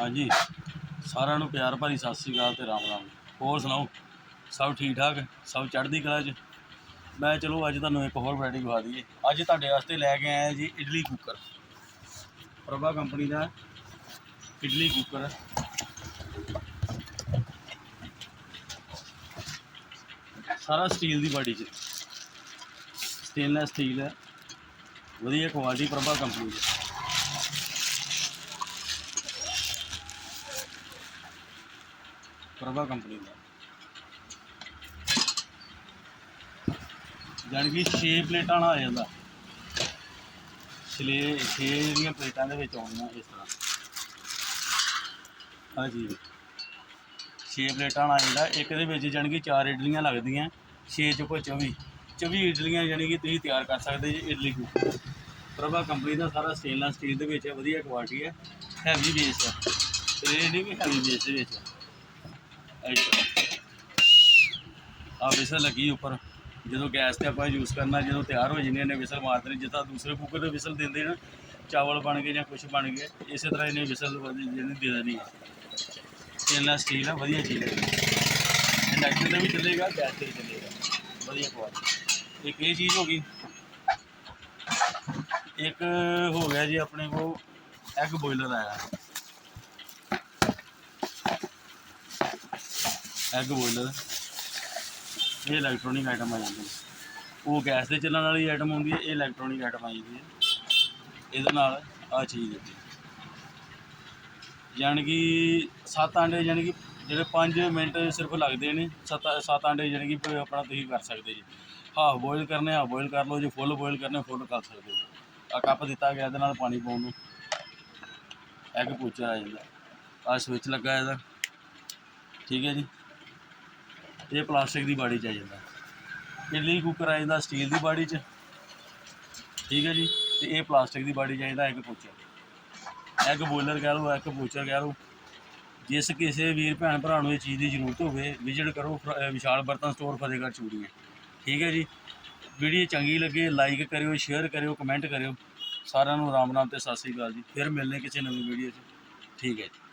ਹਾਂਜੀ। ਸਾਰਿਆਂ ਨੂੰ ਪਿਆਰ ਭਰੀ ਸਤਿ ਸ੍ਰੀ ਅਕਾਲ ਤੇ ਰਾਮ ਰਾਮ। ਹੋਰ ਸੁਣਾਓ? ਸਭ ਠੀਕ ਠਾਕ? ਸਭ ਚੜ੍ਹਦੀ ਕਲਾ 'ਚ? ਮੈਂ ਚਲੋ ਅੱਜ ਤੁਹਾਨੂੰ ਇੱਕ ਹੋਰ ਵੈਰਾਈਟੀ ਵਿਖਾ ਦਈਏ। ਅੱਜ ਤੁਹਾਡੇ ਵਾਸਤੇ ਲੈ ਕੇ ਆਇਆ ਜੀ ਇਡਲੀ ਕੁੱਕਰ ਪ੍ਰਭਾ ਕੰਪਨੀ ਦਾ ਇਡਲੀ ਕੁੱਕਰ ਸਾਰਾ ਸਟੀਲ ਦੀ ਬਾਡੀ 'ਚ। ਸਟੇਨਲੈਸ ਸਟੀਲ ਹੈ। ਵਧੀਆ ਕੁਆਲਿਟੀ ਪ੍ਰਭਾ ਕੰਪਨੀ ਦੀ। ਪ੍ਰਭਾ ਕੰਪਨੀ ਦਾ। ਜਾਣੀ ਕਿ 6 ਪਲੇਟਾਂ ਨਾਲ ਆ ਜਾਂਦਾ। ਛੇ ਛੇ ਜਿਹੜੀਆਂ ਪਲੇਟਾਂ ਦੇ ਵਿੱਚ ਆਉਣੀਆਂ ਇਸ ਤਰ੍ਹਾਂ। ਹਾਂ ਜੀ 6 ਪਲੇਟਾਂ ਨਾਲ ਆ ਜਾਂਦਾ। ਇੱਕ ਦੇ ਵਿੱਚ ਜਾਣੀ ਕਿ ਚਾਰ ਇਡਲੀਆਂ ਲੱਗਦੀਆਂ 6 ਚ ਕੋਈ 24 24 ਇਡਲੀਆਂ ਜਾਣੀ ਕਿ ਤੁਸੀਂ ਤਿਆਰ ਕਰ ਸਕਦੇ ਜੀ ਇਡਲੀ ਕੁੱਕਰ ਪ੍ਰਭਾ ਕੰਪਨੀ ਦਾ ਸਾਰਾ ਸਟੇਨਲੈਸ ਸਟੀਲ ਦੇ ਵਿੱਚ ਹੈ, ਵਧੀਆ ਕੁਆਲਿਟੀ ਹੈ। ਹੈਵੀ ਬੇਸ ਹੈ। ਤੇ ਇਹ ਨਹੀਂ ਕਿ ਹੈਵੀ ਬੇਸ ਦੇ ਵਿੱਚ ਆ ਵਿਸਲ ਲੱਗੀ ਉੱਪਰ। ਜਦੋਂ ਗੈਸ ਤੇ ਆਪਾਂ ਯੂਜ਼ ਕਰਨਾ, ਜਦੋਂ ਤਿਆਰ ਹੋ ਜਾਂਦੇ ਨੇ ਵਿਸਲ ਮਾਰ ਦੇਣੀ ਜਿੱਦਾਂ ਦੂਸਰੇ ਕੁੱਕਰ ਦੇ ਵਿਸਲ ਦਿੰਦੇ ਨਾ, ਚਾਵਲ ਬਣ ਗਏ ਜਾਂ ਕੁਝ ਬਣ ਗਏ, ਇਸੇ ਤਰ੍ਹਾਂ ਇਹਨੇ ਵਿਸਲ ਜਿਹਨੇ ਦੇ ਦੇਣੀ ਹੈ। ਸਟੇਨਲੈਸ ਸਟੀਲ ਹੈ ਵਧੀਆ ਚੀਜ਼ ਹੈ। ਇੰਡਕਸ਼ਨ ਤੇ ਵੀ ਚੱਲੇਗਾ ਗੈਸ ਤੇ ਵੀ ਚੱਲੇਗਾ। ਵਧੀਆ ਕੁਆਲਿਟੀ ਇੱਕ ਇਹ ਚੀਜ਼ ਹੋ ਗਈ। ਇੱਕ ਹੋ ਗਿਆ ਜੀ ਆਪਣੇ ਕੋਲ ਐਗ ਬੋਇਲਰ ਆਇਆ। ਐਗ ਬੋਇਲਰ ਇਹ ਇਲੈਕਟ੍ਰੋਨਿਕ ਆਈਟਮ ਆ ਜਾਂਦੀ ਹੈ। ਉਹ ਗੈਸ ਦੇ ਚੱਲਣ ਵਾਲੀ ਆਈਟਮ ਹੁੰਦੀ ਹੈ, ਇਹ ਇਲੈਕਟ੍ਰੋਨਿਕ ਆਈਟਮ ਆ ਜਾਂਦੀ ਹੈ। ਇਹਦੇ ਨਾਲ ਆ ਚੀਜ਼ ਦਿੱਤੀ ਯਾਨੀ ਕਿ ਸੱਤ ਆਂਡੇ ਯਾਨੀ ਕਿ ਜਿਹੜੇ 5 ਮਿੰਟ ਸਿਰਫ ਲੱਗਦੇ ਨੇ, ਸੱਤ ਸੱਤ ਆਂਡੇ ਯਾਨੀ ਕਿ ਆਪਣਾ ਤੁਸੀਂ ਕਰ ਸਕਦੇ ਜੀ। ਹਾਫ ਬੋਇਲ ਕਰਨੇ ਹਾਫ ਬੋਇਲ ਕਰ ਲਓ, ਜੇ ਫੁੱਲ ਬੋਇਲ ਕਰਨੇ ਫੁੱਲ ਕਰ ਸਕਦੇ ਜੀ ਆ ਕੱਪ ਦਿੱਤਾ ਗਿਆ ਇਹਦੇ ਨਾਲ ਪਾਣੀ ਪਾਉਣ ਨੂੰ। ਐਗ ਪੋਚਾ ਆ ਜਾਂਦਾ। ਆ ਸਵਿਚ ਲੱਗਾ ਇਹਦਾ। ਠੀਕ ਹੈ ਜੀ। ਇਹ ਪਲਾਸਟਿਕ ਦੀ ਬਾਡੀ ਚ ਆ ਜਾਂਦਾ। ਇਡਲੀ ਕੁੱਕਰ ਆ ਜਾਂਦਾ ਸਟੀਲ ਦੀ ਬਾੜੀ ਚ। ਠੀਕ ਹੈ ਜੀ? ਤੇ ਇਹ ਪਲਾਸਟਿਕ ਦੀ ਬਾਡੀ ਚ ਆ ਜਾਂਦਾ ਇੱਕ ਪੋਚਾ। ਐਗ ਬੋਇਲਰ ਕਹਿ ਲਓ, ਇੱਕ ਪੋਚਾ ਕਹਿ ਲਓ। ਜਿਸ ਕਿਸੇ ਵੀਰ, ਭੈਣ, ਭਰਾ ਨੂੰ ਇਹ ਚੀਜ਼ ਦੀ ਜ਼ਰੂਰਤ ਹੋਵੇ ਵਿਜ਼ਿਟ ਕਰੋ, ਫ- ਵਿਸ਼ਾਲ ਬਰਤਨ ਸਟੋਰ ਫਤਿਹਗੜ੍ਹ ਚੂੜੀਆਂ। ਠੀਕ ਹੈ ਜੀ? ਵੀਡੀਓ ਚੰਗੀ ਲੱਗੇ ਲਾਈਕ ਕਰਿਓ ਸ਼ੇਅਰ ਕਰਿਓ ਕਮੈਂਟ ਕਰਿਓ। ਸਾਰਿਆਂ ਨੂੰ ਰਾਮ ਰਾਮ ਤੇ ਸਤਿ ਸ੍ਰੀ ਅਕਾਲ ਜੀ। ਫਿਰ ਮਿਲਨੇ ਕਿਸੇ ਨਵੀਂ ਵੀਡੀਓ 'ਚ। ਠੀਕ ਹੈ ਜੀ।